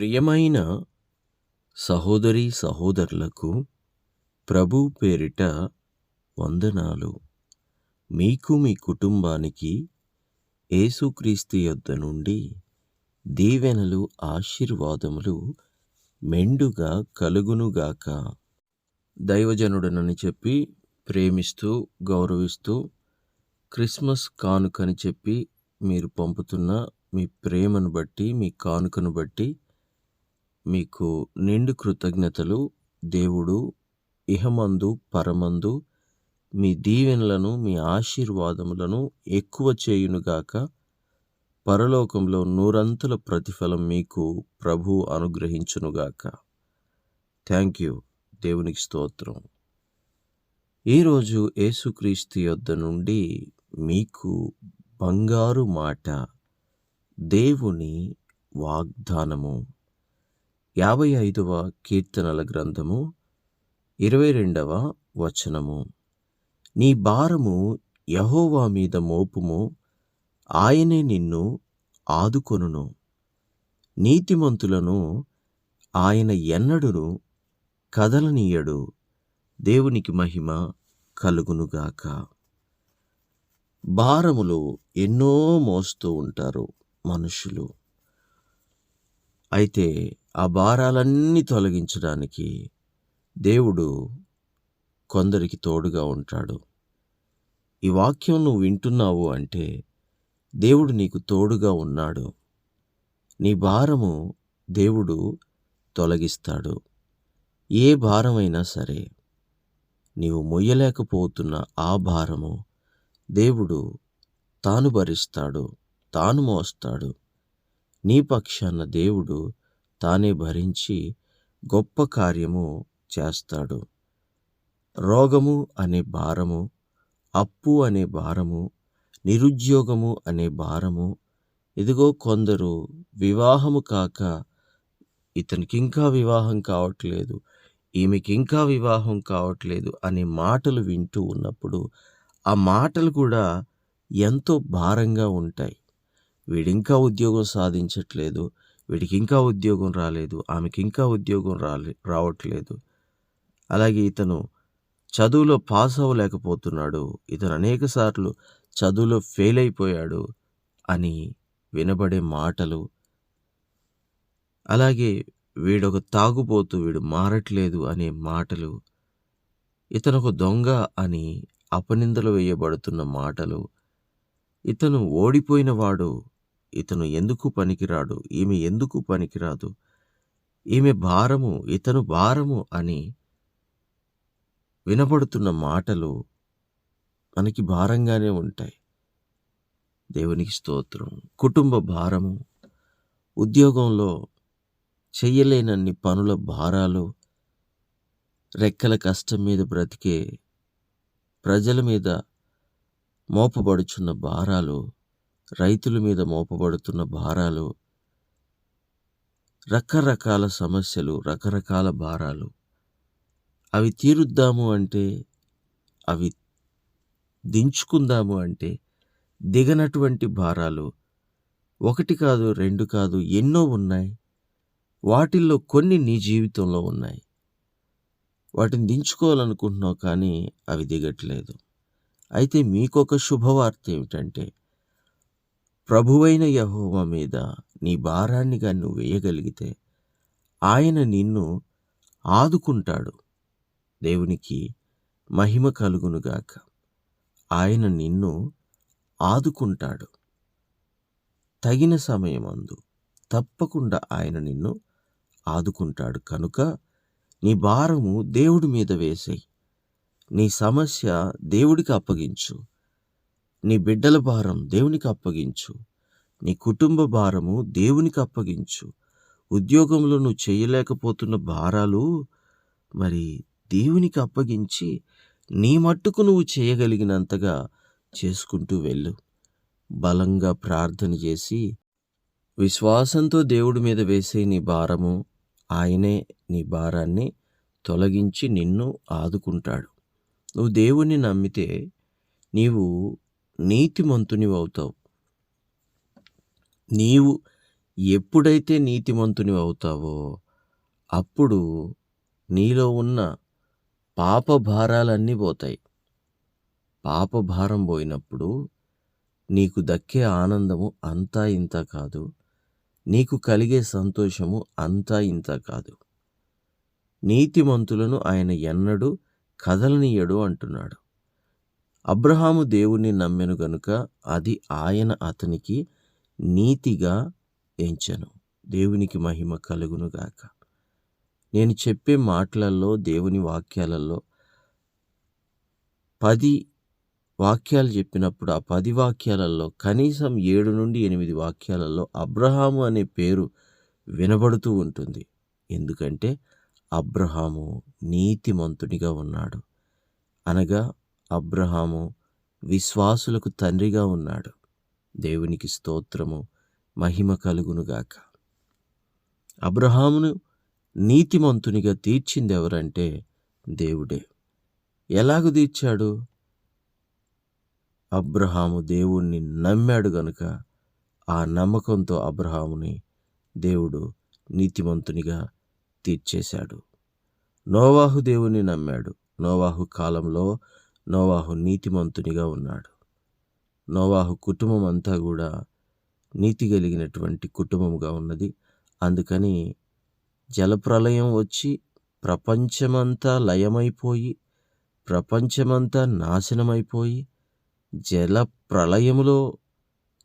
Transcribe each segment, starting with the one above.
ప్రియమైన సహోదరి సహోదరులకు ప్రభు పేరిట వందనాలు. మీకు మీ కుటుంబానికి ఏసుక్రీస్తు యొద్ద నుండి దీవెనలు ఆశీర్వాదములు మెండుగా కలుగునుగాక. దైవజనుడనని చెప్పి ప్రేమిస్తూ గౌరవిస్తూ క్రిస్మస్ కానుకని చెప్పి మీరు పంపుతున్న మీ ప్రేమను బట్టి మీ కానుకను బట్టి మీకు నిండు కృతజ్ఞతలు. దేవుడు ఇహమందు పరమందు మీ దీవెనలను మీ ఆశీర్వాదములను ఎక్కువ చేయునుగాక పరలోకంలో నూరంతుల ప్రతిఫలం మీకు ప్రభు అనుగ్రహించునుగాక. Thank you. దేవునికి స్తోత్రం. ఈరోజు యేసుక్రీస్తు యొద్ద నుండి మీకు బంగారు మాట దేవుని వాగ్దానము. యాభై ఐదవ కీర్తనల గ్రంథము ఇరవై రెండవ వచనము. నీ భారము యహోవా మీద మోపుము ఆయనే నిన్ను ఆదుకొనును. నీతిమంతులను ఆయన ఎన్నడును కదలనీయడు. దేవునికి మహిమ కలుగునుగాక. భారములు ఎన్నో మోస్తూ ఉంటారు మనుషులు. అయితే ఆ భారాలన్నీ తొలగించడానికి దేవుడు కొందరికి తోడుగా ఉంటాడు. ఈ వాక్యం నువ్వు వింటున్నావు అంటే దేవుడు నీకు తోడుగా ఉన్నాడు. నీ భారము దేవుడు తొలగిస్తాడు. ఏ భారమైనా సరే నీవు మొయ్యలేకపోతున్న ఆ భారము దేవుడు తాను భరిస్తాడు తాను మోస్తాడు. నీ పక్షాన దేవుడు తానే భరించి గొప్ప కార్యము చేస్తాడు. రోగము అనే భారము అప్పు అనే భారము నిరుద్యోగము అనే భారము ఇదిగో కొందరు వివాహము కాక ఇతనికి ఇంకా వివాహం కావట్లేదు ఈమెకి ఇంకా వివాహం కావట్లేదు అనే మాటలు వింటూ ఉన్నప్పుడు ఆ మాటలు కూడా ఎంతో భారంగా ఉంటాయి. వీడింకా ఉద్యోగం సాధించట్లేదు వీడికి ఇంకా ఉద్యోగం రాలేదు ఆమెకి ఇంకా ఉద్యోగం రాలే రావట్లేదు. అలాగే ఇతను చదువులో పాస్ అవ్వలేకపోతున్నాడు ఇతను అనేక సార్లు చదువులో ఫెయిల్ అయిపోయాడు అని వినబడే మాటలు. అలాగే వీడొక తాగుబోతు వీడు మారట్లేదు అనే మాటలు ఇతను ఒక దొంగ అని అపనిందలు వేయబడుతున్న మాటలు ఇతను ఓడిపోయినవాడు ఇతను ఎందుకు పనికిరాడు? ఈమె ఎందుకు పనికిరాదు? ఈమె భారము ఇతను భారము అని వినబడుతున్న మాటలు మనకి భారంగానే ఉంటాయి. దేవునికి స్తోత్రం. కుటుంబ భారము ఉద్యోగంలో చెయ్యలేనన్ని పనుల భారాలు రెక్కల కష్టం మీద బ్రతికే ప్రజల మీద మోపబడుచున్న భారాలు రైతుల మీద మోపబడుతున్న భారాలు రకరకాల సమస్యలు రకరకాల భారాలు. అవి తీరుద్దాము అంటే అవి దించుకుందాము అంటే దిగనటువంటి భారాలు ఒకటి కాదు రెండు కాదు ఎన్నో ఉన్నాయి. వాటిల్లో కొన్ని నీ జీవితంలో ఉన్నాయి. వాటిని దించుకోవాలనుకుంటున్నావు కానీ అవి దిగట్లేదు. అయితే మీకొక శుభవార్త ఏమిటంటే ప్రభువైన యహోవ మీద నీ భారాన్నిగా నువ్వు వేయగలిగితే ఆయన నిన్ను ఆదుకుంటాడు. దేవునికి మహిమ కలుగునుగాక ఆయన నిన్ను ఆదుకుంటాడు. తగిన సమయమందు తప్పకుండా ఆయన నిన్ను ఆదుకుంటాడు. కనుక నీ భారము దేవుడి మీద వేసేయి. నీ సమస్య దేవుడికి అప్పగించు. నీ బిడ్డల భారం దేవునికి అప్పగించు. నీ కుటుంబ భారము దేవునికి అప్పగించు. ఉద్యోగంలో నువ్వు చేయలేకపోతున్న భారాలు మరి దేవునికి అప్పగించి నీ మట్టుకు నువ్వు చేయగలిగినంతగా చేసుకుంటూ వెళ్ళు. బలంగా ప్రార్థన చేసి విశ్వాసంతో దేవుడి మీద వేసే నీ భారము ఆయనే నీ భారాన్ని తొలగించి నిన్ను ఆదుకుంటాడు. నువ్వు దేవుణ్ణి నమ్మితే నీవు నీతిమంతునివవుతావు. నీవు ఎప్పుడైతే నీతిమంతుని అవుతావో అప్పుడు నీలో ఉన్న పాప భారాలన్నీ పోతాయి. పాప భారం పోయినప్పుడు నీకు దక్కే ఆనందము అంతా ఇంత కాదు. నీకు కలిగే సంతోషము అంతా ఇంత కాదు. నీతిమంతులను ఆయన ఎన్నడూ కదలనీయడు అంటున్నాడు. అబ్రహాము దేవుణ్ణి నమ్మెను గనుక అది ఆయన అతనికి నీతిగా ఎంచెను. దేవునికి మహిమ కలుగునుగాక నేను చెప్పే మాటలలో దేవుని వాక్యాలలో పది వాక్యాలు చెప్పినప్పుడు ఆ పది వాక్యాలలో కనీసం ఏడు నుండి ఎనిమిది వాక్యాలలో అబ్రహాము అనే పేరు వినబడుతూ ఉంటుంది. ఎందుకంటే అబ్రహాము నీతిమంతునిగా ఉన్నాడు. అనగా అబ్రహాము విశ్వాసులకు తండ్రిగా ఉన్నాడు. దేవునికి స్తోత్రము మహిమ కలుగునుగాక. అబ్రహామును నీతిమంతునిగా తీర్చింది ఎవరంటే దేవుడే. ఎలాగ తీర్చాడు? అబ్రహాము దేవుణ్ణి నమ్మాడు గనుక ఆ నమ్మకంతో అబ్రహాముని దేవుడు నీతిమంతునిగా తీర్చేశాడు. నోవాహు దేవుని నమ్మాడు. నోవాహు కాలంలో నోవాహు నీతిమంతునిగా ఉన్నాడు. నోవాహు కుటుంబం అంతా కూడా నీతి కలిగినటువంటి కుటుంబముగా ఉన్నది. అందుకని జలప్రలయం వచ్చి ప్రపంచమంతా లయమైపోయి ప్రపంచమంతా నాశనమైపోయి జల ప్రళయములో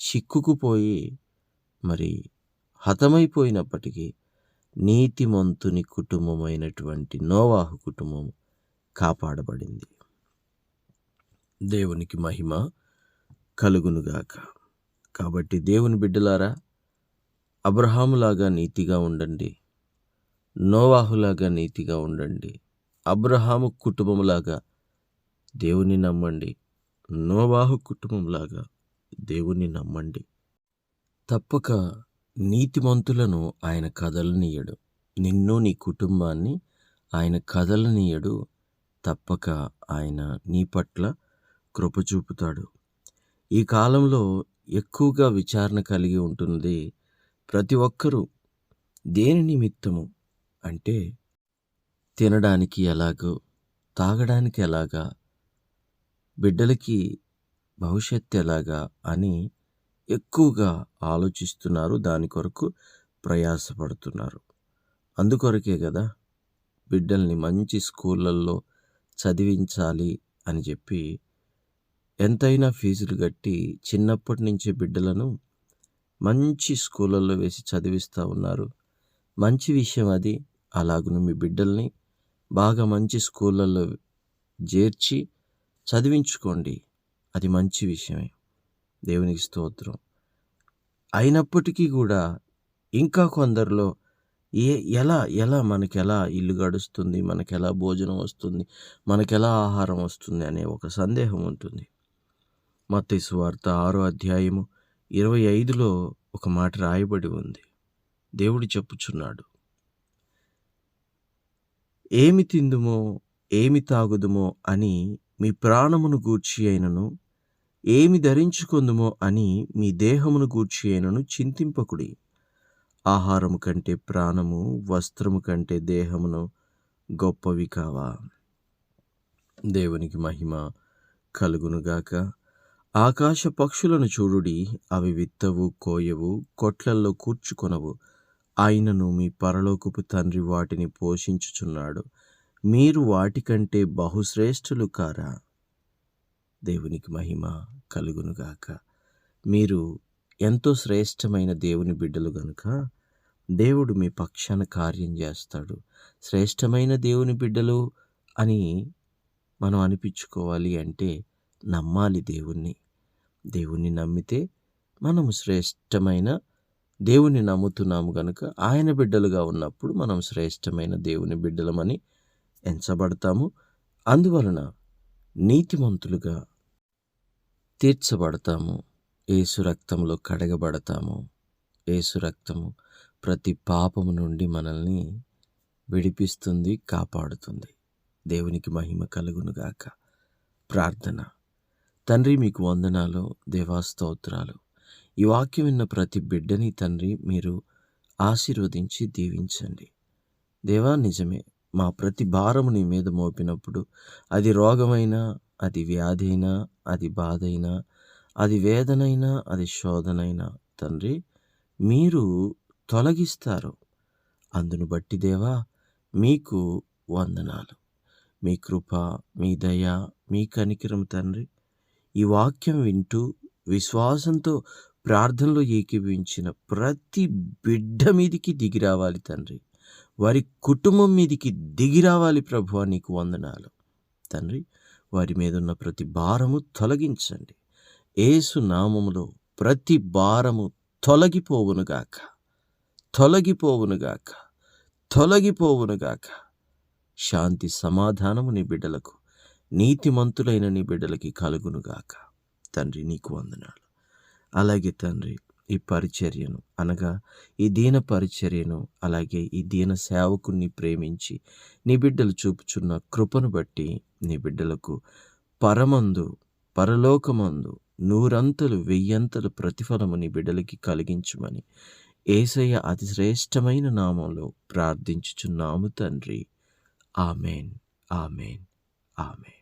చిక్కుకుపోయి మరి హతమైపోయినప్పటికీ నీతిమంతుని కుటుంబమైనటువంటి నోవాహు కుటుంబం కాపాడబడింది. దేవునికి మహిమ కలుగునుగాక. కాబట్టి దేవుని బిడ్డలారా అబ్రహాములాగా నీతిగా ఉండండి. నోవాహులాగా నీతిగా ఉండండి. అబ్రహాము కుటుంబంలాగా దేవుని నమ్మండి. నోవాహు కుటుంబంలాగా దేవుని నమ్మండి. తప్పక నీతిమంతులను ఆయన కదలనీయడు. నిన్ను నీ కుటుంబాన్ని ఆయన కదలనీయడు. తప్పక ఆయన నీ పట్ల కృప చూపుతాడు. ఈ కాలంలో ఎక్కువగా విచారణ కలిగి ఉంటుంది ప్రతి ఒక్కరూ దేని నిమిత్తము అంటే తినడానికి ఎలాగో తాగడానికి ఎలాగా బిడ్డలకి భవిష్యత్తు ఎలాగా అని ఎక్కువగా ఆలోచిస్తున్నారు. దాని కొరకు ప్రయాసపడుతున్నారు. అందుకొరకే కదా బిడ్డల్ని మంచి స్కూళ్ళల్లో చదివించాలి అని చెప్పి ఎంతైనా ఫీజులు కట్టి చిన్నప్పటి నుంచి బిడ్డలను మంచి స్కూళ్ళల్లో వేసి చదివిస్తూ ఉన్నారు. మంచి విషయం అది. అలాగను మీ బిడ్డల్ని బాగా మంచి స్కూళ్ళల్లో చేర్చి చదివించుకోండి. అది మంచి విషయమే. దేవునికి స్తోత్రం. అయినప్పటికీ కూడా ఇంకా కొందరిలో ఏ ఎలా ఎలా మనకి ఎలా ఇల్లు గడుస్తుంది మనకి ఎలా భోజనం వస్తుంది మనకి ఎలా ఆహారం వస్తుంది అనే ఒక సందేహం ఉంటుంది. మత్తైసు వార్త ఆరో అధ్యాయము ఇరవై ఐదులో ఒక మాట రాయబడి ఉంది. దేవుడు చెప్పుచున్నాడు. ఏమి తిందుమో ఏమి తాగుదుమో అని మీ ప్రాణమును గూర్చి అయినను ఏమి ధరించుకుందుమో అని మీ దేహమును గూర్చి అయినను చింతింపకుడి. ఆహారము కంటే ప్రాణము వస్త్రము కంటే దేహమును గొప్పవి కావా? దేవునికి మహిమ కలుగునుగాక. ఆకాశ పక్షులను చూడుడి అవి విత్తవు కోయవు కొట్లల్లో కూర్చుకొనవు. ఆయనను మీ పరలోకపు తండ్రి వాటిని పోషించుచున్నాడు. మీరు వాటికంటే బహుశ్రేష్ఠులు కారా? దేవునికి మహిమ కలుగునుగాక. మీరు ఎంతో శ్రేష్టమైన దేవుని బిడ్డలు గనుక దేవుడు మీ పక్షాన కార్యం చేస్తాడు. శ్రేష్టమైన దేవుని బిడ్డలు అని మనం అనిపించుకోవాలి అంటే నమ్మాలి దేవుణ్ణి. దేవుణ్ణి నమ్మితే మనము శ్రేష్టమైన దేవుని నమ్ముతున్నాము గనుక ఆయన బిడ్డలుగా ఉన్నప్పుడు మనం శ్రేష్టమైన దేవుని బిడ్డలమని ఎంచబడతాము. అందువలన నీతిమంతులుగా తీర్చబడతాము. ఏసు రక్తంలో కడగబడతాము. ఏసు రక్తము ప్రతి పాపము నుండి మనల్ని విడిపిస్తుంది కాపాడుతుంది. దేవునికి మహిమ కలుగునుగాక. ప్రార్థన. తండ్రి మీకు వందనాలు. దేవాస్తోత్రాలు ఈ వాక్యం విన్న ప్రతి బిడ్డని తండ్రి మీరు ఆశీర్వదించి దీవించండి. దేవా నిజమే. మా ప్రతి భారము నీ మీద మోపినప్పుడు అది రోగమైనా అది వ్యాధి అయినా అది బాధ అయినా అది వేదనైనా అది శోధనైనా తండ్రి మీరు తొలగిస్తారు. అందును బట్టి దేవా మీకు వందనాలు. మీ కృప మీ దయ మీ కనికిరం తండ్రి. ఈ వాక్యం వింటూ విశ్వాసంతో ప్రార్థనలో ఏకీభవించిన ప్రతి బిడ్డ మీదికి దిగి రావాలి తండ్రి. వారి కుటుంబం మీదికి దిగి రావాలి ప్రభు నీకు వందనాలు. తండ్రి వారి మీద ఉన్న ప్రతి భారము తొలగించండి. ఏసు నామములో ప్రతి భారము తొలగిపోవునుగాక తొలగిపోవునుగాక తొలగిపోవునుగాక శాంతి సమాధానము నీ బిడ్డలకు. నీతిమంతులైన నీ బిడ్డలకి కలుగునుగాక. తండ్రి నీకు వందనాలు. అలాగే తండ్రి ఈ పరిచర్యను అనగా ఈ దీన పరిచర్యను అలాగే ఈ దీన సేవకుని ప్రేమించి నీ బిడ్డలు చూపుచున్న కృపను బట్టి నీ బిడ్డలకు పరమందు పరలోకమందు నూరంతలు వెయ్యంతలు ప్రతిఫలము నీ బిడ్డలకి కలిగించుమని ఏసయ్య అతి శ్రేష్టమైన నామంలో ప్రార్థించుచున్నాము తండ్రి. ఆమెన్. ఆమెన్. ఆమెన్.